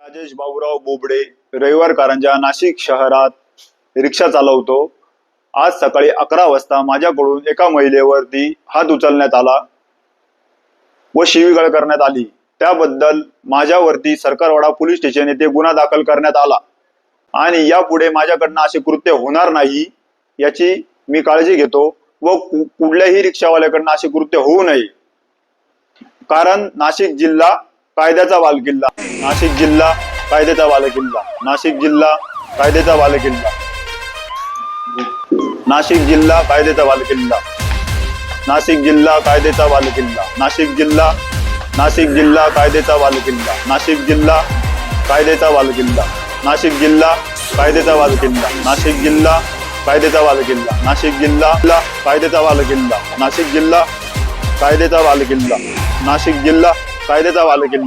राजेश भाऊराव बोबडे रविवार कारंजा नाशिक शहरात रिक्षा चालवतो. आज सकाळी अकरा वाजता माझ्याकडून एका महिलेवरती हात उचलण्यात आला व शिवीगाळ करण्यात आली. त्याबद्दल माझ्यावरती सरकारवाडा पोलीस स्टेशन येथे गुन्हा दाखल करण्यात आला. आणि यापुढे माझ्याकडनं असे कृत्य होणार नाही याची मी काळजी घेतो व कुठल्याही रिक्षावाल्याकडनं असे कृत्य होऊ नये. कारण नाशिक जिल्हा कायद्याचा बालकिल्ला नाशिक जिल्हा कायद्याचा बालकिल्ला नाशिक जिल्हा कायद्याचा बालकिल्ला नाशिक जिल्हा कायद्याचा बालकिल्ला नाशिक जिल्हा कायद्याचा बालकिल्ला नाशिक जिल्हा नाशिक जिल्हा कायद्याचा बालकिल्ला नाशिक जिल्हा कायद्याचा बालकिल्ला नाशिक जिल्हा कायद्याचा बालकिल्ला नाशिक जिल्हा कायद्याचा बालकिल्ला नाशिक जिल्हा कायद्याचा बालकिल्ला नाशिक जिल्हा कायद्याचा बालकिल्ला नाशिक जिल्हा कायद्याचा बालकिल्ला